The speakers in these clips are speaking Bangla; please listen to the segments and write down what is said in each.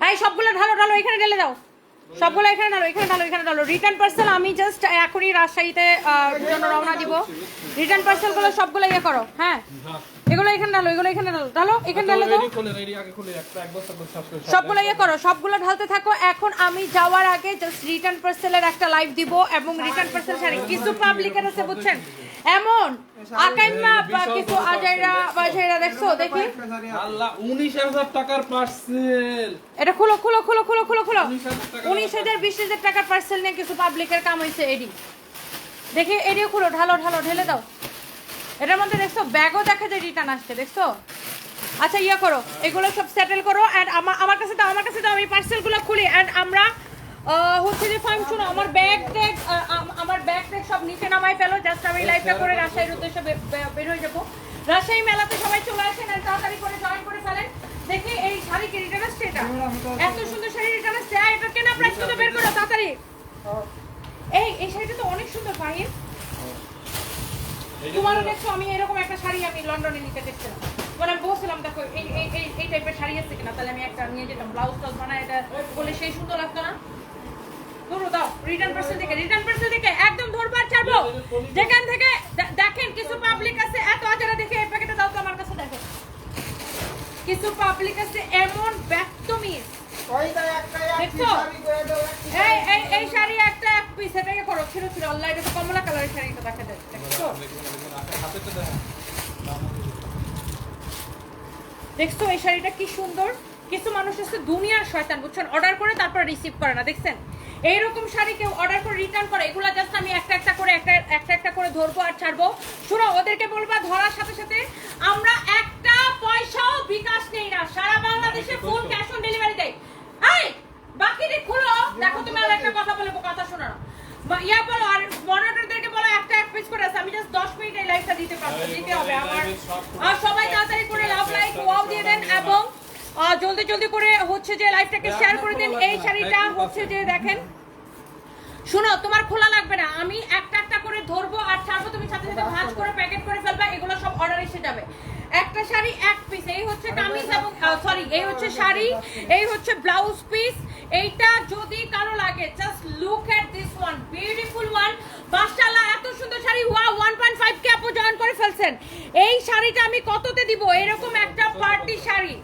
এই, সবগুলো ঢালো ঢালো, এখানে ঢেলে দাও। সবগুলো এখানে ঢালো এখানে ঢালো এখানে ঢালো। রিটার্ন পার্সেল আমি জাস্ট এখনই রাজশাহীতে জন্য রওনা দিব। রিটার্ন পার্সেলগুলো সবগুলো ইয়ে করো হ্যাঁ? এগুলো এখানে ঢালো এগুলো এখানে ঢালো। ঢালো এখানে ঢালো সবগুলো ইয়ে করো সবগুলো ঢালতে থাকো। এখন আমি যাওয়ার আগে জাস্ট রিটার্ন পার্সেলের একটা লাইভ দিব এবং রিটার্ন পার্সেল শাড়ি কিছু পাবলিকের আছে বুঝছেন? এমন আকাইমা বা কিছু আজাইরা বাজাইরা দেখছ দেখি। আল্লাহ উনিশ হাজার টাকার পার্সেল এটা খুলো খুলো খুলো খুলো খুলো খুলো। 19,000 টাকা উনিশ হাজার বিশ হাজার টাকার পার্সেল নিয়ে কিছু পাবলিকের কাম হয়েছে এডি। দেখি এডিও খুলো ঢালো ঢালো ঢেলে দাও। এটার মধ্যে দেখছ ব্যাগও দেখা যায় রিটার্ন আসছে দেখছ? আচ্ছা ইয়া করো এগুলো সব সেটেল করো অ্যান্ড আমার আমার কাছে দাও আমার কাছে দাও আমি পার্সেলগুলো খুলি অ্যান্ড আমরা হচ্ছে যে ফাইন শোনো আমার ব্যাগ ট্যাগ আমার ব্যাগ ট্যাগ সব নিচে নামাই ফেলো জাস্ট আমি লাইভটা করে রাজশাহীর উদ্দেশ্যে বের হয়ে যাব। রাজশাহী মেলাতে সবাই চলে আসেন আর তাড়াতাড়ি করে জয়েন করে ফেলেন। দেখি এই শাড়ি কি রিটার্ন আসছে এটা? এত সুন্দর শাড়ি রিটার্ন আসছে। এটা কেনা প্রাইস কত? বের করো তাড়াতাড়ি। এই এই শাড়িটা তো অনেক সুন্দর ফাহিম। তোমারও দেখছ, আমি এরকম একটা শাড়ি আমি লন্ডনে নিতে দেখছিলাম। মানে বলছিলাম, দেখো, এই এই টাইপের শাড়ি আছে কিনা, তাহলে আমি একটা নিয়ে যেতাম ব্লাউজ টাউজ বানায় এটা বলে সেই সুন্দর লাগতো না। দেখেন দেখে প্যাকেটে দাও তো আমার কাছে, দেখো। কিছু পাবলিক আছে, এমন এই শাড়ি একটা করো ছিল কমলা কালারের শাড়িটা দেখা যায়। দেখছ এই শাড়িটা কি সুন্দর? কিছু মানুষ আছে দুনিয়ার শয়তান বুঝছেন অর্ডার করে তারপর রিসিভ করে না দেখছেন? এইরকম শাড়ি কেউ অর্ডার করে রিটার্ন করে এগুলা জাস্ট আমি একটা একটা করে একটা একটা একটা করে ধরবো আর ছাড়বো। শুনো ওদেরকে বলবা ধরার সাথে সাথে আমরা একটা পয়সাও বিকাশ নেই না। সারা বাংলাদেশে ফুল ক্যাশ অন ডেলিভারি দেয়। এই বাকি দিক খুলো দেখো তুমি আর একটা কথা বলব কথা শোনো না। ইয়া বলো আর মনিটরদেরকে বলো একটা এক পিস করে আছে। আমি জাস্ট 10 মিনিট লাইভটা দিতে পারব দিতে হবে আমার। আর সবাই তাড়াতাড়ি করে লাভ লাইক ওয়াও দিয়ে দেন এবং জলদি জলদি করে হচ্ছে যে লাইভটাকে শেয়ার করে দেন। এই শাড়িটা হচ্ছে যে দেখেন শোনো তোমার খোলা লাগবে না। আমি একটা একটা করে ধরবো আর ছাড়বো তুমি সাথে সাথে ভাঁজ করে প্যাকেট করে ফেলবা এগুলো সব অর্ডার এসে যাবে। একটা শাড়ি এক পিস এই হচ্ছে কামিজ এবং সরি এই হচ্ছে শাড়ি এই হচ্ছে ব্লাউজ পিস এইটা যদি কারও লাগে just look at this one beautiful one মাশাআল্লাহ এত সুন্দর শাড়ি। ওয়া 1.5 কে আপু জয়েন করে ফেলছেন। এই শাড়িটা আমি কততে দিব? এরকম একটা পার্টি শাড়ি।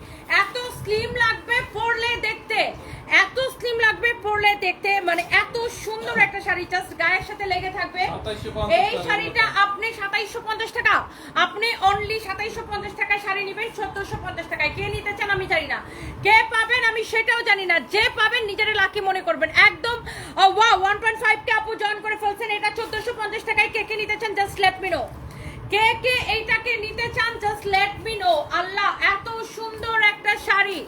এত স্লিম লাগবে পরলে দেখতে। এত স্লিম লাগবে পরলে দেখতে মানে এত সুন্দর একটা শাড়ি জাস্ট গায়ের সাথে লেগে থাকবে। এই শাড়িটা আপনি সাতাইশো পঞ্চাশ টাকা আপনি অনলি সাতাইশো পঞ্চাশ টাকায় শাড়ি নেবেন চোদ্দশো পঞ্চাশ টাকায়। কে নিতে চান আমি জানি না। কে পাবেন আমি সেটাও জানি না। যে পাবেন নিজের লাকি মনে করবেন। একদম ওয়া ওয়ান পয়েন্ট ফাইভ কে আপু জয়েন করে ফেলছেন। এটা চোদ্দশো পঞ্চাশ টাকায় কে কে নিতে চান জাস্ট লেট মি নো কে কে এইটাকে নিতে চান জাস্ট লেট মি নো আল্লাহ এত সুন্দর একটা শাড়ি।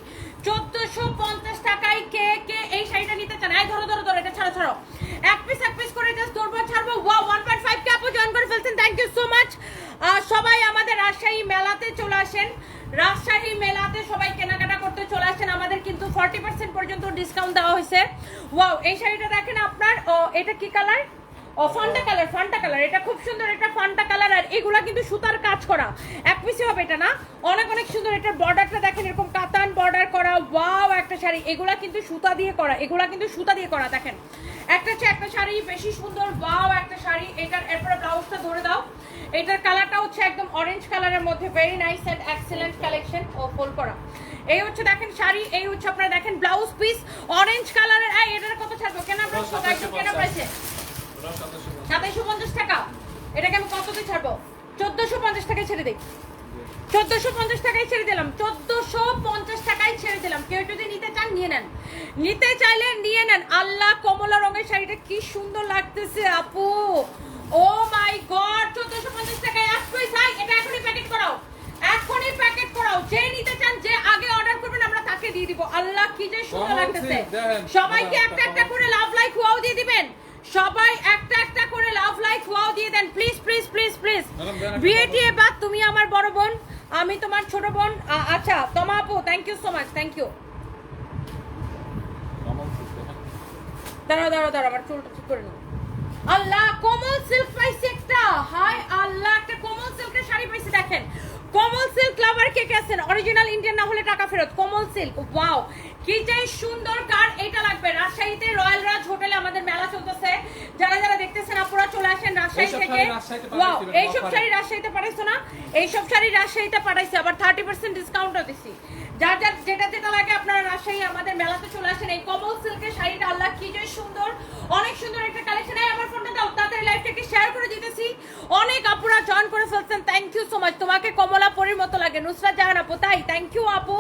চোদ্দশো পঞ্চাশ টাকায় কে কে এই শাড়িটা নিতে চান? এই ধরো ধরো ধরো, এটা ছাড়ো ছাড়ো। এক পিস এক পিস করে জাস্ট ধরবো, ছাড়বো। ওয়া ওয়ান পয়েন্ট ফাইভ কে আপু জয়েন করে ফেলছেন। থ্যাংক ইউ সো মাচ সবাই আমাদের রাজশাহী মেলাতে চলে আসেন। রাজশাহী মেলাতে সবাই কেনাকাটা করতে চলে আসেন। আমাদের কিন্তু ফর্টি পার্সেন্ট পর্যন্ত ডিসকাউন্ট দেওয়া হয়েছে। ওয়াও এই শাড়িটা দেখেন আপনার এটা কি কালার ও ফান্টা কালার ফান্টা কালার এটা খুব সুন্দর এটা ফান্টা কালার আর এগুলা কিন্তু সুতার কাজ করা। এক পিসে হবে এটা না? অনেক অনেক সুন্দর এটার বর্ডারটা দেখেন এরকম কাতান বর্ডার করা ওয়াও একটা শাড়ি। এগুলা কিন্তু সুতা দিয়ে করা এগুলা কিন্তু সুতা দিয়ে করা দেখেন। একটা হচ্ছে একটা শাড়ি বেশি সুন্দর ওয়াও একটা শাড়ি। এটার এরপরে ব্লাউজটা ধরে দাও। এটার কালারটা হচ্ছে একদম অরেঞ্জ কালারের মধ্যে very nice and excellent collection ও ফোল করা। এই হচ্ছে দেখেন শাড়ি এই হচ্ছে আপনারা দেখেন ব্লাউজ পিস অরেঞ্জ কালারের এটার কত ছাড়বো? কেনা প্রাইস কত? একদম কেনা প্রাইসে। সাতাইশো পঞ্চাশ টাকা। এটাকে আমি কততে ছাড়বো? চোদ্দশো পঞ্চাশ টাকায় ছেড়ে দিই। চোদ্দশো পঞ্চাশ টাকায় ছেড়ে দিলাম। চোদ্দশো পঞ্চাশ টাকায় ছেড়ে দিলাম। কেউ যদি নিতে চান নিয়ে নেন। নিতে চাইলে নিয়ে নেন। আল্লাহ কমলা রঙের শাড়িটা কি সুন্দর লাগতেছে আপু। ও মাই গড চোদ্দশো পঞ্চাশ টাকায় এক পিস। এটা এখনই প্যাকেট করাও। এখনই প্যাকেট করাও। যে নিতে চান যে আগে অর্ডার করবেন আমরা তাকে দিয়ে দিব। আল্লাহ কি যে সুন্দর লাগতেছে। সবাইকে একটা একটা করে লাভ লাইক ওয়াও দিয়ে দিবেন। সবাই একটা একটা করে লাভ লাইক ওয়াও দিয়ে দেন। প্লিজ প্লিজ প্লিজ প্লিজ বিয়েটি এবার তুমি আমার বড় বোন আমি তোমার ছোট বোন। আচ্ছা তোমা আপু thank you so much thank you দাঁড়াও দাঁড়াও দাঁড়াও আমার চুলটা ঠিক করে নিই আল্লাহ কোমল সিল্ক পাইছি একটা। হাই আল্লাহ একটা কোমল সিল্কের শাড়ি পাইছি দেখেন। কোমল সিল্ক লাভার কে কে আছেন? অরিজিনাল ইন্ডিয়ান না হলে টাকা ফেরত। কমল সিল্ক ওয়াও কি যে সুন্দর কার এটা লাগবে। রাজশাহীতে রয়্যাল রাজ হোটেলে আমাদের মেলা চলতেছে। যারা যারা দেখতেছেন আপনারা চলে আসেন রাজশাহী থেকে। ওয়াও এই এইসব শাড়ি রাজশাহীতে পাঠাইছো না? এইসব শাড়ি রাজশাহীতে পাঠাইছি। আবার থার্টি পার্সেন্ট ডিসকাউন্টও দিছি। যার যার যেটা যেটা লাগে আপনারা রাজশাহী, আমাদের মেলাতে চলে আসেন। এই কমল সিল্কের শাড়িটা, আল্লাহ, কি যে সুন্দর। অনেক সুন্দর একটা কালেকশন এই আমার ফোনটা দাও, তাড়াতাড়ি লাইভটাকে শেয়ার করে দিতেছি। অনেক আপুরা জয়েন করে ফেলছেন। থ্যাংক ইউ সো মাচ তোমাকে কমলা পরির মতো লাগে। নুসরাত জাহান আপু, তাই? থ্যাংক ইউ আপু।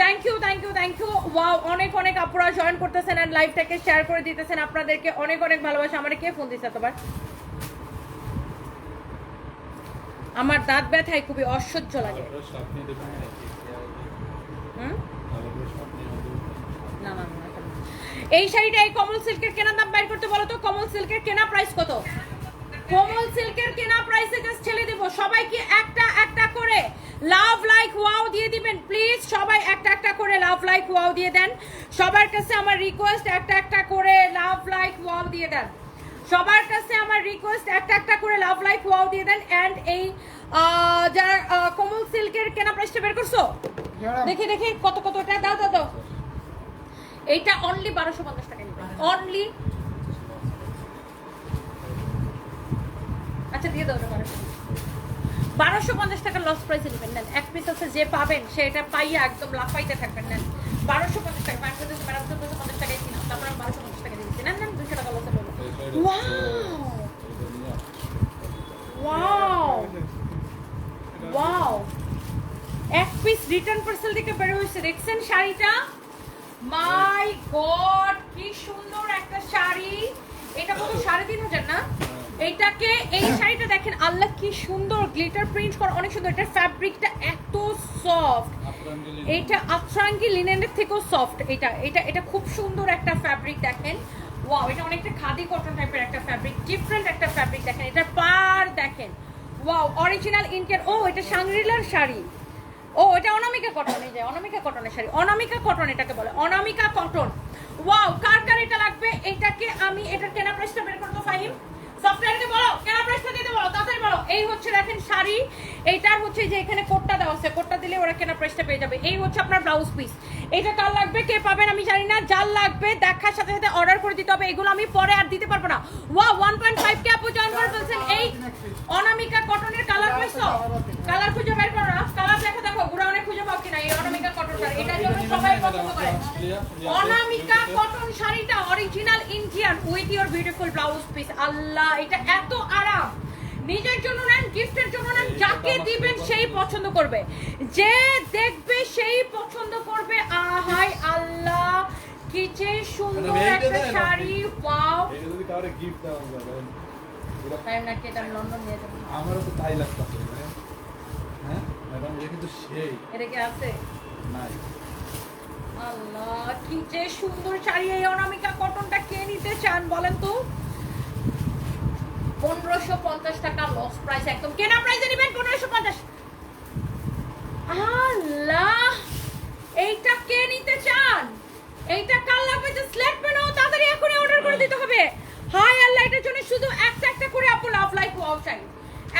Thank you thank you thank you wow অনেক অনেক আপুরা জয়েন করতেছেন এন্ড লাইভটাকে শেয়ার করে দিতেছেন। আপনাদেরকে অনেক অনেক ভালোবাসা। আমার কে ফোন দিছে তোমার আমার দাঁত ব্যথায় খুবই অসহ্য লাগে। এই শাড়িটা এই কমল সিল্কের কেনা দাম বাইর করতে বলো তো, কমল সিল্কের কেনা প্রাইস কত? কমল সিল্কের কেনা প্রাইসে জাস্ট ছেড়ে দেব। সবাইকে একটা একটা করে লাভ লাইক ওয়াও দিয়ে দিবেন। প্লিজ সবাই একটা একটা করে লাভ লাইক ওয়াও দিয়ে দেন। সবার কাছে আমার রিকোয়েস্ট একটা একটা করে লাভ লাইক ওয়াও দিয়ে দেন। সবার কাছে আমার রিকোয়েস্ট একটা একটা করে লাভ লাইক ওয়াও দিয়ে দেন। এন্ড এই যারা কমল সিল্কের কেনা প্রাইসটা বের করছ? দেখি দেখি কত কত এটা? দাও দাও দাও। এইটা অনলি বারোশো পঞ্চাশ টাকা অনলি আচ্ছা দিয়ে দাও বারোশো বারোশো পঞ্চাশ টাকা লস প্রাইসে নেবেন নেন। এক পিস আছে যে পাবেন সেটা পাইয়া একদম লাফাইতে থাকবেন নেন। বারোশো পঞ্চাশ টাকা পাঁচ পঞ্চাশ ম্যাডাম চোদ্দশো পঞ্চাশ টাকায় কিনা তারপর আমি বারোশো পঞ্চাশ টাকা দিয়েছি নেন নেন দুশো টাকা লসে ওয়াও ওয়াও ওয়াও এক পিস রিটার্ন পার্সেল থেকে বের হয়েছে। দেখছেন শাড়িটা? মাই গড কি সুন্দর একটা শাড়ি। এটা কত? সাড়ে তিন হাজার না? এইটাকে এই শাড়িটা দেখেন আল্লাহ কি সুন্দর গ্লিটার প্রিন্ট করা অনেক সুন্দর। এটার ফ্যাব্রিকটা এত সফট এটা আফরাঙ্গি লিনেনের থেকেও সফট এটা এটা এটা খুব সুন্দর একটা ফ্যাব্রিক দেখেন। ওয়াও এটা অনেকটা খাদি কটন টাইপের একটা ফ্যাব্রিক ডিফারেন্ট একটা ফ্যাব্রিক দেখেন। এটা দেখেন ওয়াও অরিজিনাল ইন্ডিয়ান ও, এটা সাংরিলার শাড়ি। ও, এটা অনামিকা কটন এই যে, অনামিকা কটনের শাড়ি। অনামিকা কটন এটাকে বলে, অনামিকা কটন ওয়াও কার কার এটা লাগবে? এটাকে আমি, এটার কেনা প্রাইসটা বের করতে ফাহিম। সফটওয়্যারকে বলো, কেনা প্রাইসটা দিতে বলো তাড়াতাড়ি বলো। এই হচ্ছে দেখেন শাড়ি। এইটার হচ্ছে যে এখানে কোটটা দেওয়া আছে কোটটা দিলে ওরা কেনা প্রাইসটা পেয়ে যাবে। এই হচ্ছে আপনার ব্লাউজ পিস এটা কার লাগবে? কে পাবেন আমি জানি না যার লাগবে দেখার সাথে সাথে অর্ডার করে দিতে হবে। এগুলো আমি পরে আর দিতে পারব না। ওয়া ওয়ান পয়েন্ট ফাইভ কে আপু জয়েন করে ফেলছেন। এই অনামিকা কটনের কালার পাইছো কালার খুঁজে বের করো না কালার দেখা দেখো গুড়া অনেক খুঁজে পাও কিনা এই অনামিকা কটনটা এটার জন্য সবাই পছন্দ করে। অনামিকা কটন শাড়িটা original Indian with your beautiful blouse piece আল্লাহ এটা এত আরাম। নিজের জন্য নেন গিফটের জন্য নেন যাকে দিবেন সেই পছন্দ করবে। যে দেখবে সেই পছন্দ করবে আহাই আল্লাহ কি যে সুন্দর একটা শাড়ি ওয়াও টাইম নাকি এটা আমি লন্ডন নিয়ে যাব? আমারও তো তাই লাগতেছে হ্যাঁ? ম্যাডাম এটা কিন্তু সেই। এটা কি আছে? নাই। আল্লাহ কি যে সুন্দর শাড়ি এই অনামিকা কটনটা কে নিতে চান বলেন তো? পনেরোশো পঞ্চাশ টাকা লস প্রাইস একদম কেনা প্রাইসে নেবেন পনেরোশো পঞ্চাশ। আল্লাহ, এইটা কে নিতে চান? এইটা কাল লাগবে? যে স্লেট বানাও তাড়াতাড়ি এখনই অর্ডার করে দিতে হবে হাই আল্লাহ এটার জন্য শুধু একটা একটা করে আপু লাভ লাইক ওয়াও চাই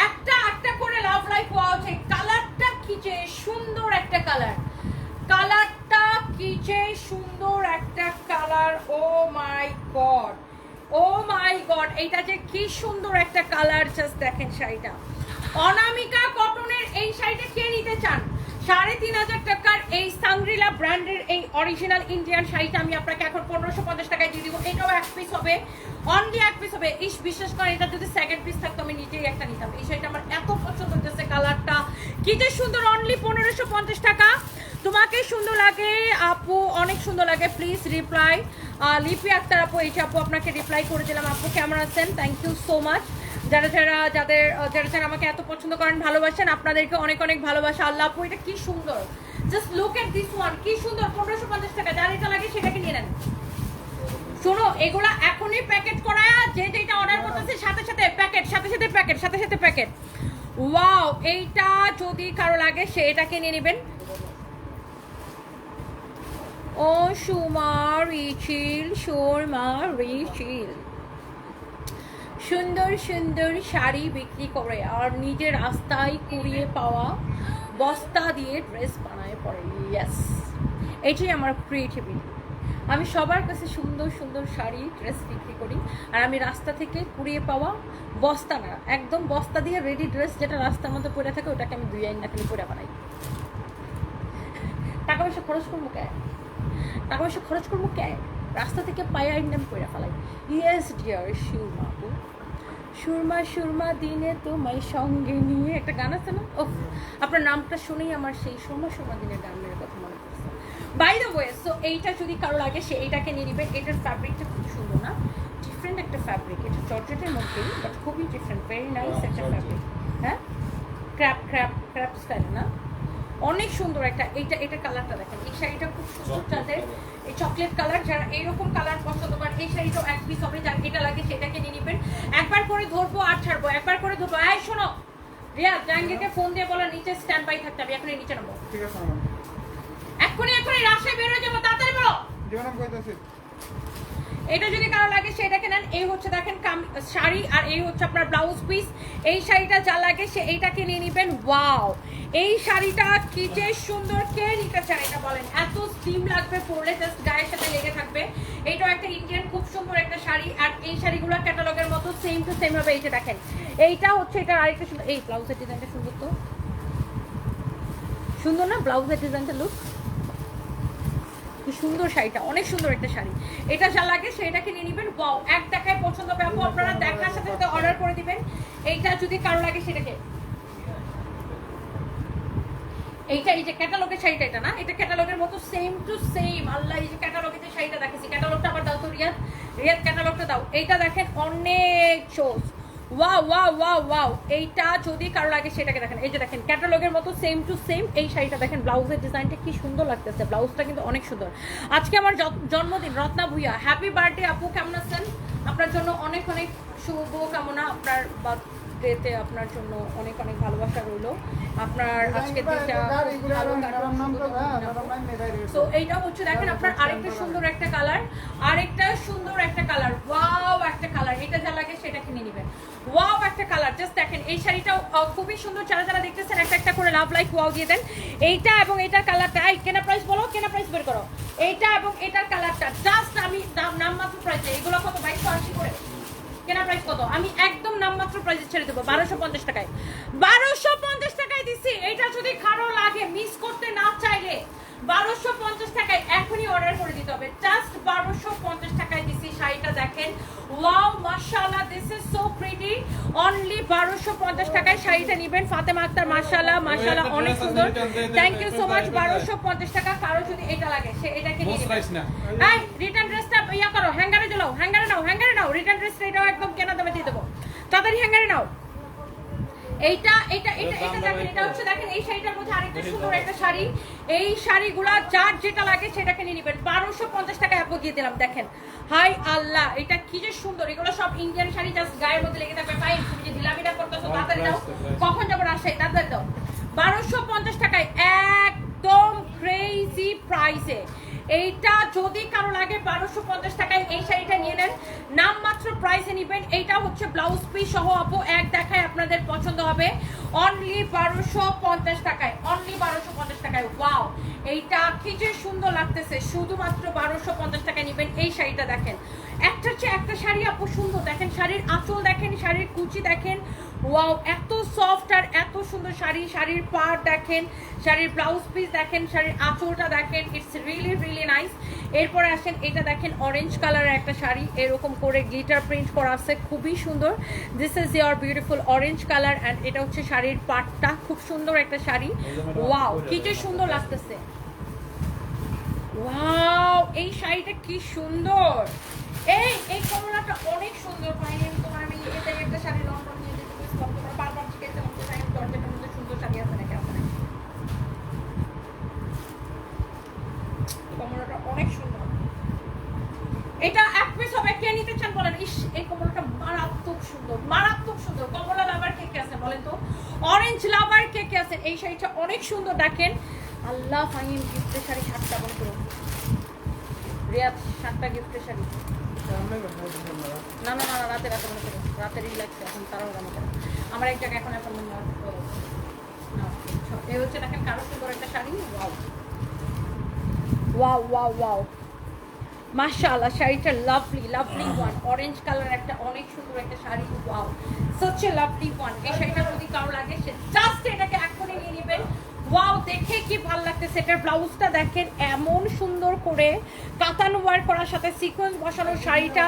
একটা একটা করে লাভ লাইক ওয়াও চাই কালারটা কি যে সুন্দর একটা কালার কালারটা কি যে সুন্দর একটা colour oh my god oh my god এইটা যে কি সুন্দর একটা কালার জাস্ট দেখেন শাড়িটা। অনামিকা কটনের এই শাড়িটা কে নিতে চান? সাড়ে তিন হাজার টাকার এই সাংরিলা ব্র্যান্ডের এই অরিজিনাল ইন্ডিয়ান শাড়িটা আমি আপনাকে এখন পনেরোশো পঞ্চাশ টাকায় দিয়ে দিব। এটাও এক পিস হবে। অনলি এক পিস হবে। ইস, বিশ্বাস করেন, এটা যদি সেকেন্ড পিস থাকতো, আমি নিজেই একটা নিতাম। এই শাড়িটা আমার এত পছন্দ হচ্ছে কালারটা। কি যে সুন্দর অনলি পনেরোশো পঞ্চাশ টাকা। তোমাকে সুন্দর লাগে, আপু, অনেক সুন্দর লাগে। প্লিজ রিপ্লাই লিপি আক্তার আপু, এই আপু, আপনাকে রিপ্লাই করে দিলাম। আপু, কেমন আছেন? থ্যাংক ইউ সো মাচ যারা যারা, যাদের যারা যারা আমাকে এত পছন্দ করেন, ভালোবাসেন, আপনাদেরকে অনেক অনেক ভালোবাসা। আল্লাহ আপু, এটা কি সুন্দর। Just look at this one কি সুন্দর, পনেরোশো পঞ্চাশ টাকা যার এটা লাগে সেটাকে নিয়ে নেন। শোনো, এগুলা এখনই প্যাকেট করা যে যেটা অর্ডার করতেছে, সাথে সাথে প্যাকেট সাথে সাথে প্যাকেট সাথে সাথে প্যাকেট ওয়াও এইটা যদি কারও লাগে, সে এটাকে নিয়ে নেবেন। ও সুমা রিচিল সুরমা রিচিল সুন্দর সুন্দর শাড়ি বিক্রি করে আর নিজের রাস্তায় কুড়িয়ে পাওয়া বস্তা দিয়ে ড্রেস বানায় পরে। ইয়েস এইটাই আমার ক্রিয়েটিভিটি আমি সবার কাছে সুন্দর সুন্দর শাড়ি ড্রেস বিক্রি করি আর আমি রাস্তা থেকে কুড়িয়ে পাওয়া বস্তা না, একদম বস্তা দিয়ে রেডি ড্রেস যেটা রাস্তার মধ্যে পরে থাকে ওটাকে আমি দুই আইন নাকালি পরে বানাই। টাকা পয়সা খরচ করব কে? টাকা পয়সা খরচ করব কে? রাস্তা থেকে পায়ে আইন আমি পরে ফেলাই। ইয়েস ডিয়ার সুরমা আপু। সুরমা সুরমা দিনে তোমায় সঙ্গে নিয়ে। একটা গান আছে না? ও আপনার নামটা শুনেই আমার সেই সুরমা সুরমা দিনের গানের কথা মনে পড়ছে। বাই দ্য ওয়ে সো এইটা যদি কারও লাগে সে এইটাকে নিয়ে নিবে। এটার ফ্যাব্রিকটা খুব সুন্দর না? ডিফারেন্ট একটা ফ্যাব্রিক এটা জর্জেটের মধ্যেই বাট খুবই ডিফারেন্ট ভেরি নাইস একটা ফ্যাব্রিক হ্যাঁ? ক্র্যাপ ক্র্যাপ ক্র্যাপ স্টাইল না? অনেক সুন্দর একটা এইটা এটা কালারটা দেখেন। এই শাড়িটা খুব সুন্দর তাদের এই চকলেট কালার যারা এইরকম কালার পছন্দ করেন এই শাড়িটাও এক পিস হবে যার এটা লাগে সেটাকে নিয়ে নেবেন। একবার করে ধরবো আর ছাড়বো একবার করে ধরবো। আয় শোনো রিয়া জাহাঙ্গীরকে ফোন দিয়ে বলো নিচে স্ট্যান্ড বাই থাকতে হবে এখন নিচে নেব ঠিক আছে এক্ষুনি এক্ষুনি রাস্তায় বেরোয় যাব তাড়াতাড়ি বলো। কইতাছি। এটা যদি কারও লাগে, সেটাকে নেন। এই হচ্ছে দেখেন শাড়ি, আর এই হচ্ছে আপনার ব্লাউজ পিস এই শাড়িটা যা লাগে, সে এইটাকে নিয়ে নেবেন। ওয়াও এই শাড়িটা কি যে সুন্দর, কে নিতে চান এটা বলেন। এত স্টিম লাগবে পরলে জাস্ট গায়ের সাথে লেগে থাকবে। এইটাও একটা ইন্ডিয়ান খুব সুন্দর একটা শাড়ি, আর এই শাড়িগুলো ক্যাটালগের মতো সেম টু সেম হবে এই যে দেখেন। এইটা হচ্ছে এটা আরেকটা সুন্দর এই ব্লাউজের ডিজাইনটা সুন্দর তো? সুন্দর না? ব্লাউজের ডিজাইনটা লুক সুন্দর শাড়িটা, অনেক সুন্দর একটা শাড়ি। এটা যা লাগে সেটাকে নিয়ে নেবেন। ওয়াও এক দেখায় পছন্দ হবে। আপু, আপনারা দেখার সাথে সাথে অর্ডার করে দিবেন। এইটা যদি কারও লাগে সেটাকে। এইটা, এই যে ক্যাটালগের শাড়িটা এটা না? এটা ক্যাটালগের মতো সেম টু সেম আল্লাহ, এই যে ক্যাটালগের যে শাড়িটা দেখেছি ক্যাটালগটা আবার দাও তো, রিয়াদ। রিয়াদ ক্যাটালগটা দাও। এইটা দেখেন অনেক চোস ওয়াও ওয়াও ওয়াও ওয়াও এইটা যদি কারও লাগে, সেটাকে দেখেন। এই যে দেখেন, ক্যাটালগের মতো সেম টু সেম এই শাড়িটা দেখেন, ব্লাউজের ডিজাইনটা কি সুন্দর লাগতেছে। ব্লাউজটা কিন্তু অনেক সুন্দর। আজকে আমার জন্মদিন, রত্না ভুইয়া। হ্যাপি বার্থডে আপু, কেমন আছেন? আপনার জন্য অনেক অনেক শুভ কামনা, আপনার বার্থডেতে আপনার জন্য অনেক অনেক ভালোবাসা রইল। আপনার আজকে দিনটা ভালো কাটুক, শুভ কামনা করব। তো এইটা হচ্ছে দেখেন আপনার আরেকটা সুন্দর একটা কালার আরেকটা সুন্দর একটা কালার ওয়াও একটা কালার এটা যা লাগে সেটা কিনে নেবেন। ওয়াও একটা কালার জাস্ট দেখেন এই শাড়িটাও খুবই সুন্দর। যারা যারা দেখতেছেন একটা একটা করে লাভ লাইক ওয়াও দিয়ে দেন। এইটা এবং এটার কালারটা এই কেনা প্রাইস বলো কেনা প্রাইস বের করো। এইটা এবং এটার কালারটা জাস্ট আমি দাম নাম মাত্র প্রাইসে এগুলো কত বাইশশো আশি করে। কেনা প্রাইস কত? আমি একদম নামমাত্র প্রাইসে ছেড়ে দেবো বারোশো পঞ্চাশ টাকায়। বারোশো পঞ্চাশ টাকায় দিচ্ছি এটা যদি কারও লাগে মিস করতে না চাইলে বারোশো পঞ্চাশ টাকায় এখনই অর্ডার করে দিতে হবে। জাস্ট বারোশো পঞ্চাশ টাকায় দিচ্ছি শাড়িটা দেখেন। ওয়াও মাশাআল্লাহ this is so pretty only বারোশো পঞ্চাশ টাকায় শাড়িটা নেবেন ফাতেমা আক্তার মাশাআল্লাহ মাশাআল্লাহ অনেক সুন্দর। থ্যাংক ইউ সো মাচ বারোশো পঞ্চাশ টাকা কারও যদি এটা লাগে সে এটাকে নিয়ে নেবেন রিটার্ন ড্রেসটা ইয়া করো হ্যাঙ্গারে জ্বলাও হ্যাঙ্গারে নাও হ্যাঙ্গারে নাও রিটার্ন ড্রেসটা এটাও একদম কেনা দামে দিয়ে দেবো। তাড়াতাড়ি হ্যাঙ্গারে নাও। এইটা এটা এটা এটা দেখেন এটা হচ্ছে দেখেন এই শাড়িটার মধ্যে আরেকটা সুন্দর একটা শাড়ি। এই শাড়িগুলা যার যেটা লাগে সেটাকে নিয়ে নেবেন। বারোশো পঞ্চাশ টাকা অ্যাপো দিয়ে দিলাম দেখেন। হাই আল্লাহ এটা কি যে সুন্দর। এগুলো সব ইন্ডিয়ান শাড়ি জাস্ট গায়ের মধ্যে লেগে থাকবে। তুমি যে ঢিলামিটা করতেছো তাড়াতাড়ি দাও। কখন যাব রাজশাহী? তাড়াতাড়ি দাও। বারোশো পঞ্চাশ টাকায় একদম ক্রেজি প্রাইসে এইটা যদি কারও লাগে বারোশো পঞ্চাশ টাকায় এই শাড়িটা নিয়ে নেন। নামমাত্র প্রাইসে নেবেন। এইটা হচ্ছে ব্লাউজ পিস সহ আপু, এক দেখায় আপনাদের পছন্দ হবে। অনলি বারোশো পঞ্চাশ টাকায় অনলি বারোশো পঞ্চাশ টাকায়। ওয়াও এইটা কি যে সুন্দর লাগতেছে। শুধুমাত্র বারোশো পঞ্চাশ টাকায় নেবেন। এই শাড়িটা দেখেন। একটার চেয়ে একটা শাড়ি আপু, সুন্দর। দেখেন শাড়ির আঁচল দেখেন, শাড়ির কুচি দেখেন। ওয়াও এত সফট আর এত সুন্দর শাড়ি। শাড়ির পাড় দেখেন, শাড়ির ব্লাউজ পিস দেখেন, শাড়ির আঁচলটা দেখেন। ইটস রিয়েলি রিয়েলি নাইস এরপরে আসেন, এটা দেখেন অরেঞ্জ কালারের একটা শাড়ি। এরকম করে গ্লিটার প্রিন্ট করা আছে, খুবই সুন্দর। দিস ইজ ইয়ার বিউটিফুল অরেঞ্জ কালার অ্যান্ড এটা হচ্ছে শাড়ির পাটটা খুব সুন্দর একটা শাড়ি। ওয়াও কি যে সুন্দর লাগতেছে। ওয়াও এই শাড়িটা কি সুন্দর। এই এই কমলাটা অনেক সুন্দর। পাইনি তোমার আমি এটা একটা শাড়ি লন্ডন নিয়ে যেতে বলছি তোমরা বারবার জিজ্ঞেস করতে চাই দরজাটার মধ্যে সুন্দর শাড়ি আছে নাকি আপনার কমলাটা অনেক সুন্দর এটা এক পিস হবে, কে নিতে চান বলেন? ইস, এই কমলাটা মারাত্মক সুন্দর মারাত্মক সুন্দর। কমলা লাভার কে কে আছে বলেন তো? অরেঞ্জ লাভার কে কে আছে? এই শাড়িটা অনেক সুন্দর, দেখেন। আল্লাহ, ফাহিম, গিফটের শাড়ি সাতটা মনে করুন। রিয়াদ, সাতটা গিফটের শাড়ি। না না না রাতে রাতে মনে করো রাতে রিল্যাক্স এখন তারাও মনে করো আমার এক জায়গায় এখন এখন এই হচ্ছে দেখেন কারও সুন্দর একটা শাড়ি। Wow wow wow. মাশাআল্লাহ, শাড়িটা lovely lovely one orange colour একটা, অনেক সুন্দর একটা sari wow such a lovely one এই শাড়িটা যদি কারও লাগে, সে জাস্ট এটাকে এখনই নিয়ে নেবেন। ওয়াও দেখে কি ভালো লাগতেছে? এটার ব্লাউজটা দেখেন, এমন সুন্দর করে কাতান ওয়ার করার সাথে সিকোয়েন্স বসানো শাড়িটা।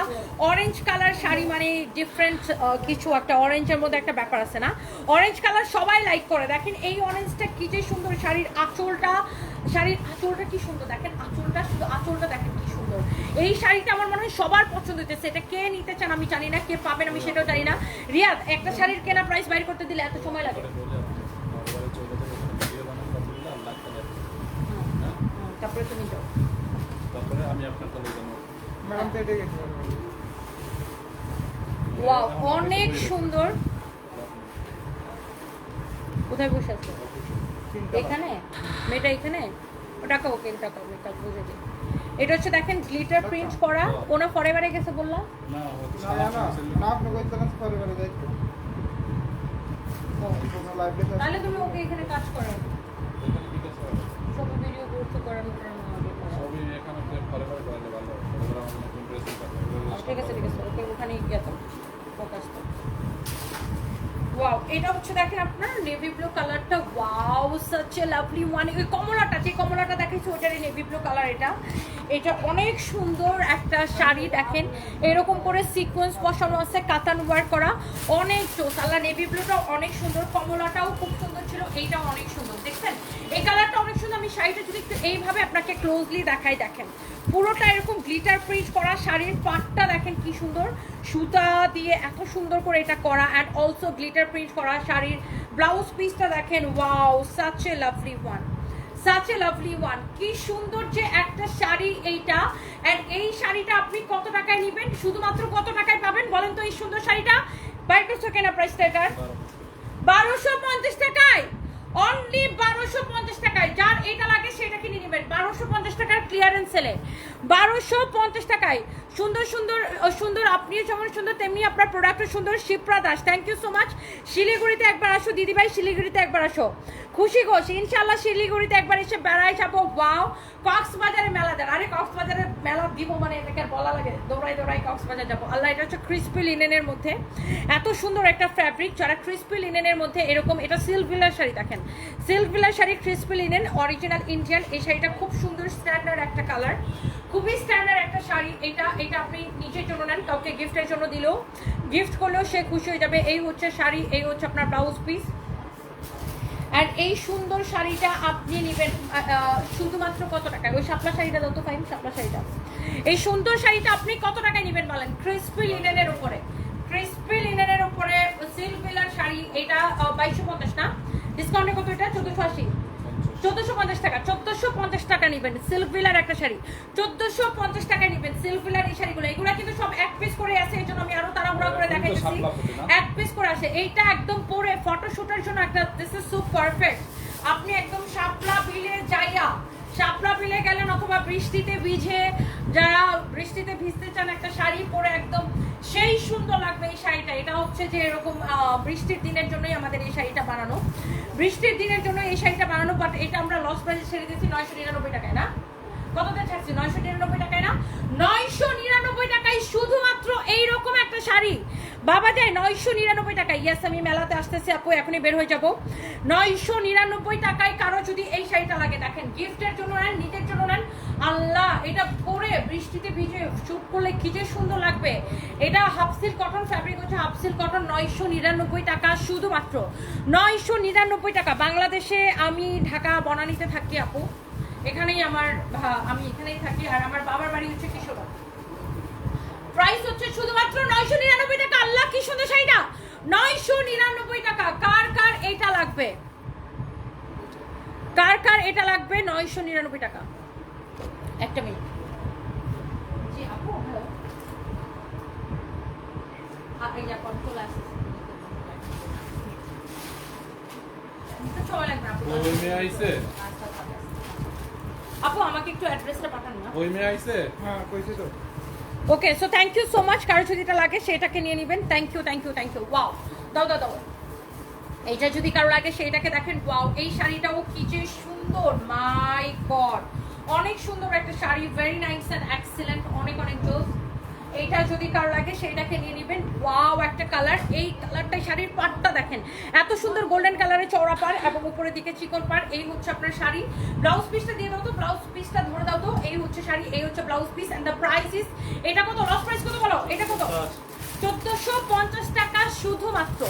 অরেঞ্জ কালার শাড়ি মানে ডিফারেন্ট কিছু একটা। অরেঞ্জের মধ্যে একটা ব্যাপার আছে না? অরেঞ্জ কালার সবাই লাইক করে। দেখেন, এই অরেঞ্জটা কি যে সুন্দর শাড়ির আঁচলটা। শাড়ির আঁচলটা কি সুন্দর? দেখেন, আঁচলটা, শুধু আঁচলটা দেখেন কি সুন্দর এই শাড়িটা আমার মনে হয় সবার পছন্দ হইতেছে এটা কে নিতে চান আমি জানি না, কে পাবেন আমি সেটাও জানি না। রিয়াদ, একটা শাড়ির কেনা প্রাইস বাইর করতে দিলে এত সময় লাগে? তারপরে তুমি অনেক সুন্দর। কোথায় বসে আছে? এখানে? মেয়েটা এখানে? ওটাকে ওকে টাকা কাজ বুঝে দিই এটা হচ্ছে দেখেন গ্লিটার প্রিন্ট করা। কোনো ফরেভারে গেছে বললাম। তাহলে তুমি ওকে এখানে কাজ করো ঠিক আছে। সব ভিডিও করতে করানো সবই এখানে ভালো ড্রেসিং আচ্ছা, ঠিক আছে ঠিক আছে ওকে ওখানে গিয়ে তো ফোকাস তো ওয়াও এটা হচ্ছে দেখেন আপনার নেভি ব্লু কালারটা wow such a lovely one ওই কমলাটা, যে কমলাটা দেখাচ্ছি ওটারই নেভি ব্লু কালার এটা। এটা অনেক সুন্দর একটা শাড়ি দেখেন। এরকম করে সিকোয়েন্স বসানো আছে, কাতান ওয়ার করা। অনেক চোস আল্লাহ নেভি ব্লুটা অনেক সুন্দর। কমলাটাও খুব সুন্দর ছিল। এইটাও অনেক সুন্দর। দেখছেন? এই কালারটা অনেক সুন্দর আমি শাড়িটা যদি একটু এইভাবে আপনাকে ক্লোজলি দেখাই দেখেন। পুরোটা এরকম গ্লিটার প্রিন্ট করা শাড়ির পাটটা দেখেন কি সুন্দর। সুতা দিয়ে এত সুন্দর করে এটা করা অ্যান্ড অলসো গ্লিটার প্রিন্ট করা শাড়ির ব্লাউজ পিসটা দেখেন wow such a lovely one such a lovely one কি সুন্দর যে একটা শাড়ি এইটা। অ্যান্ড এই শাড়িটা আপনি কত টাকায় নেবেন? শুধুমাত্র কত টাকায় পাবেন? বলেন তো এই সুন্দর শাড়িটা। বাইর করছ কেনা প্রাইসটা এটার। বারোশো পঞ্চাশ টাকায়? অনলি বারোশো পঞ্চাশ টাকায়। যার এটা লাগে সেটা কিনে নেবেন। বারোশো পঞ্চাশ টাকার ক্লিয়ারেন্স সেলে বারোশো পঞ্চাশ টাকায়। সুন্দর সুন্দর সুন্দর আপনিও যেমন সুন্দর, তেমনি আপনার প্রোডাক্টও সুন্দর Shipra Das. Thank you so much শিলিগুড়িতে একবার আসো, দিদিভাই শিলিগুড়িতে একবার আসো। খুশি ঘোষ ইনশাল্লাহ শিলিগুড়িতে একবার এসে বেড়ায় যাব। ওয়াও কক্সবাজারে মেলা দেন। আরে কক্সবাজারে মেলা দিব মানে এটাকে বলা লাগে। দৌড়াই দৌড়াই কক্সবাজার যাব। আল্লাহ, এটা হচ্ছে ক্রিস্পি লিনেনের মধ্যে। এত সুন্দর একটা ফ্যাব্রিক যারা ক্রিস্পি লিনেনের মধ্যে এরকম, এটা সিল্ক ভিলার শাড়ি দেখেন। সিল্ক ভিলার শাড়ি ক্রিস্পি লিনেন অরিজিনাল ইন্ডিয়ান এই শাড়িটা খুব সুন্দর স্ট্যান্ডার্ড একটা কালার খুবই স্ট্যান্ডার্ড একটা শাড়ি। এটা এটা আপনি নিজের জন্য নেন, কাউকে গিফটের জন্য দিলেও। গিফট করলেও সে খুশি হয়ে যাবে। এই হচ্ছে শাড়ি, এই হচ্ছে আপনার ব্লাউজ পিস আর এই সুন্দর শাড়িটা আপনি নেবেন শুধুমাত্র কত টাকায়? ওই শাপলা শাড়িটা যত ফাইন শাপলা শাড়িটা। এই সুন্দর শাড়িটা আপনি কত টাকায় নেবেন বলেন? ক্রিস্পি লিনেনের উপরে। ক্রিস্পি লিনেনের উপরে সিল্ক বিলার শাড়ি, এটা বাইশশো পঞ্চাশ না? ডিসকাউন্টে কত এটা? চোদ্দশো আশি। চোদ্দশো পঞ্চাশ টাকা। চোদ্দশো পঞ্চাশ টাকা নেবেন সিল্ক ভিলার একটা শাড়ি। চোদ্দশো পঞ্চাশ টাকা নেবেন সিল্ক ভিলার এই শাড়িগুলো। এগুলো কিন্তু সব এক পিস করে আছে এই জন্য আমি আরও তাড়াহুড়া করে না? এক পিস করে আসে। এইটা একদম পরে ফটোশুটের জন্য একটা দিস ইজ সো পারফেক্ট আপনি একদম শাপলা বিলে যাইয়া শাপলা বিলে গেলেন অথবা বৃষ্টিতে ভিজে যারা বৃষ্টিতে ভিজতে চান, একটা শাড়ি পরে একদম সেই সুন্দর লাগবে এই শাড়িটা। এটা হচ্ছে যে এরকম বৃষ্টির দিনের জন্যই আমাদের এই শাড়িটা বানানো। বৃষ্টির দিনের জন্য এই শাড়িটা বানানো বাট এটা আমরা লস প্রাইসে ছেড়ে দিয়েছি, নয়শো নিরানব্বই টাকায় না? নয়শো নিরানব্বই নয়শো নিরানব্বই টাকায় শুধুমাত্র এইরকম একটা শাড়ি। বাবা যায়, নয়শো নিরানব্বই টাকায়। ইয়েস আমি মেলাতে আসতেছি, আপু, এখনই বের হয়ে যাব। নয়শো নিরানব্বই টাকায় কারও যদি এই শাড়িটা লাগে, দেখেন গিফটের জন্য নেন, নিজের জন্য নেন আল্লাহ, এটা পরে বৃষ্টিতে ভিজে শুট করলে কি যে সুন্দর লাগবে। এটা হাফসিল কটন ফ্যাব্রিক হচ্ছে হাফসিল কটন নয়শো নিরানব্বই টাকা শুধুমাত্র। নয়শো নিরানব্বই টাকা। বাংলাদেশে আমি ঢাকা, বনানীতে থাকি আপু। এখানেই আমার আমি এখানেই থাকি। আর আমার বাবার বাড়ি হচ্ছে কিশোরগঞ্জ। প্রাইস হচ্ছে শুধুমাত্র নয়শো নিরানব্বই টাকা। আল্লাহ, কি সুন্দর শাড়িটা। নয়শো নিরানব্বই টাকা। কার কার এটা লাগবে? কার কার এটা লাগবে? নয়শো নিরানব্বই টাকা। একটা মিনিট। জি আপু হ্যালো এই যা কন্ট্রোল আছে সময় লাগবে আপু। ওই মেয়ে আইছে। আপু আমাকে একটু অ্যাড্রেসটা পাঠান না। ওই মেয়ে আইছে? হ্যাঁ কইছি তো। Okay so thank you so much কারও যদি এটা লাগে সেটাকে নিয়ে নেবেন। Thank you thank you thank you wow দাও দাও দাও। এইটা যদি কারও লাগে সেইটাকে দেখেন। ওয়াও এই শাড়িটাও কি যে সুন্দর। মাই গড অনেক সুন্দর একটা শাড়ি ভেরি নাইস অ্যান্ড এক্সিলেন্ট অনেক অনেক জোস। এইটা যদি কারও লাগে, সেইটাকে নিয়ে নেবেন। ওয়াও একটা কালার এই কালারটাই শাড়ির পাটটা দেখেন। এত সুন্দর গোল্ডেন কালারের চওড়া পার এবং উপরের দিকে চিকন পার এই হচ্ছে আপনার শাড়ি। ব্লাউজ পিসটা দিয়ে দাও তো। ব্লাউজ পিসটা ধরে দাও তো। এই হচ্ছে শাড়ি, এই হচ্ছে blouse piece and the price is এটা কত? লস প্রাইস কত বলো? এটা কত? চোদ্দশো পঞ্চাশ টাকা শুধুমাত্র।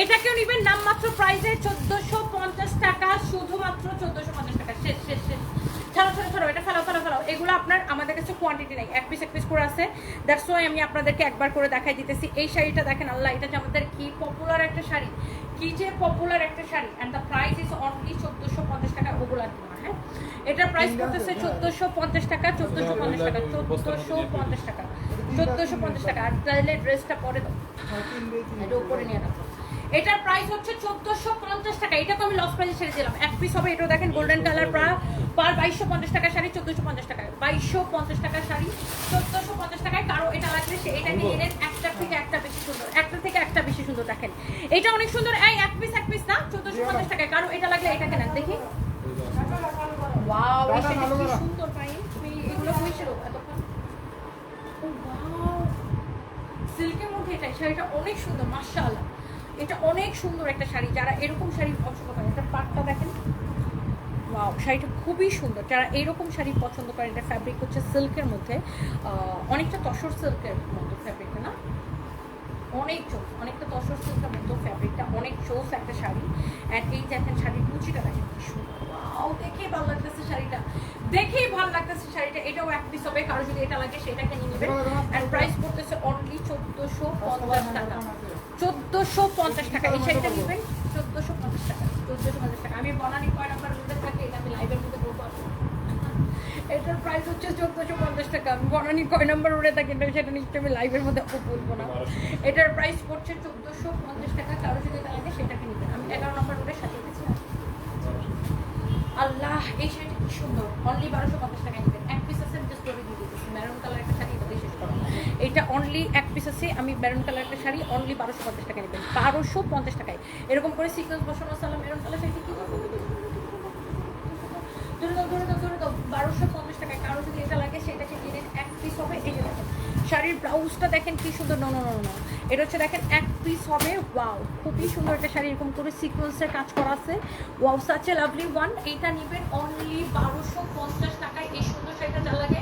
এটাকেও নিবেন নামমাত্র প্রাইসে চোদ্দশো পঞ্চাশ টাকা শুধুমাত্র চোদ্দশো পঞ্চাশ টাকা। শেষ শেষ শেষ। ছাড়ো ছাড়ো ছাড়ো এটা ফেলাও ফেলাও ফেলাও এগুলো আপনার আমাদের কাছে কোয়ান্টিটি নেই। এক পিস এক পিস করে আছে। দ্যাটস ওয়াই আমি আপনাদেরকে একবার করে দেখাই দিতেছি। এই শাড়িটা দেখেন আল্লাহ এটা যে আমাদের কি পপুলার একটা শাড়ি। কি যে পপুলার একটা sari. And the price is only চোদ্দশো পঞ্চাশ টাকা ওগুলার তোমার হ্যাঁ? এটার প্রাইস করতেছে চোদ্দশো পঞ্চাশ টাকা চোদ্দশো পঞ্চাশ টাকা চোদ্দশো পঞ্চাশ টাকা চোদ্দশো পঞ্চাশ টাকা। আর তাহলে ড্রেসটা পরে দাও। এটা উপরে নিয়ে রাখো। এটার প্রাইস হচ্ছে চোদ্দশো পঞ্চাশ টাকা। এটা তো আমি লস প্রাইসে ছেড়ে দিলাম। এক পিস হবে এটা দেখেন গোল্ডেন কালার প্রায় পার বাইশশো পঞ্চাশ টাকা শাড়ি চোদ্দশো পঞ্চাশ টাকা। বাইশশো পঞ্চাশ টাকা শাড়ি চোদ্দশো পঞ্চাশ টাকায় কারও এটা লাগলে সে এটাকে নিয়ে নেন। একটা থেকে একটা বেশি সুন্দর। একটা থেকে একটা বেশি সুন্দর দেখেন। এটা অনেক সুন্দর। এই এক পিস এক পিস না চোদ্দশো পঞ্চাশ টাকায়। কারও এটা লাগলে এটাকে নেন। দেখি। ওয়াও দাদা, কি সুন্দর পাই এগুলো হয়েছিল এতক্ষণ। সিল্কের মধ্যে এটা শাড়িটা অনেক সুন্দর এটা অনেক সুন্দর একটা শাড়ি যারা এরকম শাড়ি পছন্দ করে এটা পাটটা দেখেন। ওয়াও শাড়িটা খুবই সুন্দর। যারা এরকম শাড়ি পছন্দ করে এটা ফ্যাব্রিক হচ্ছে সিল্কের মধ্যে। অনেকটা তসর সিল্কের মতো ফ্যাব্রিকটা না? অনেক চোখ অনেকটা তসর সিল্কের মতো ফ্যাব্রিকটা অনেক চোখ একটা শাড়ি। অ্যান্ড এই দেখেন শাড়ির কুচিটা দেখেন কি সুন্দর। ওয়াও দেখেই ভালো লাগতেছে শাড়িটা। দেখেই ভালো লাগতেছে শাড়িটা। এটাও এক পিস হবে কারও যদি এটা লাগে সেটাকে নিয়ে নেবেন। অ্যান্ড প্রাইস পড়তেছে অনলি চোদ্দোশো পঞ্চাশ টাকা। চোদ্দোশো পঞ্চাশ টাকা। এই শাড়িটা নেবেন। চোদ্দোশো পঞ্চাশ টাকা। চোদ্দোশো পঞ্চাশ টাকা। আমি বনানি কয় নাম্বার রুটে থাকে এটা আমি লাইভের মধ্যে বলব এটার প্রাইস হচ্ছে চোদ্দোশো পঞ্চাশ টাকা। আমি বনানি কয় নাম্বার উড়ে থাকি এটা সেটা নিশ্চয়ই আমি লাইভের মধ্যে বলব না। এটার প্রাইস পড়ছে চোদ্দোশো পঞ্চাশ টাকা। কারও যদি লাগে সেটাকে নেবেন। আমি এগারো নম্বর উড়ে সাথে গেছি আল্লাহ এই শাড়িটা কি সুন্দর। অনলি বারোশো পঞ্চাশ টাকা নেবেন। এক পিস আছে আমি জাস্ট দিয়ে দিতেছি ম্যারুন কালার একটা শাড়ি এটা দিয়ে শেষ করো এটা অনলি এক পিস আছে, আমি ম্যারুন কালার শাড়ি অনলি বারোশো পঞ্চাশ টাকা নেবেন। বারোশো পঞ্চাশ টাকায়। এরকম করে সিকোয়েন্স বসানো সালাম ম্যারুন কালার শাড়ি কী বলব? ধরে দাও ধরে দাও বারোশো পঞ্চাশ টাকায় কারও যদি এটা লাগে, সেটাকে কিনে এক পিস হবে, এই যে শাড়ির ব্লাউজটা দেখেন কি সুন্দর নো নো নো নো এটা হচ্ছে দেখেন এক পিস হবে ওয়াও খুবই সুন্দর একটা শাড়ি। এরকম করে সিকোয়েন্সের কাজ করা আছে। ওয়াও সাচ লাভলি ওয়ান এইটা নেবেন অনলি বারোশো পঞ্চাশ টাকায়। এই সুন্দর শাড়িটা যা লাগে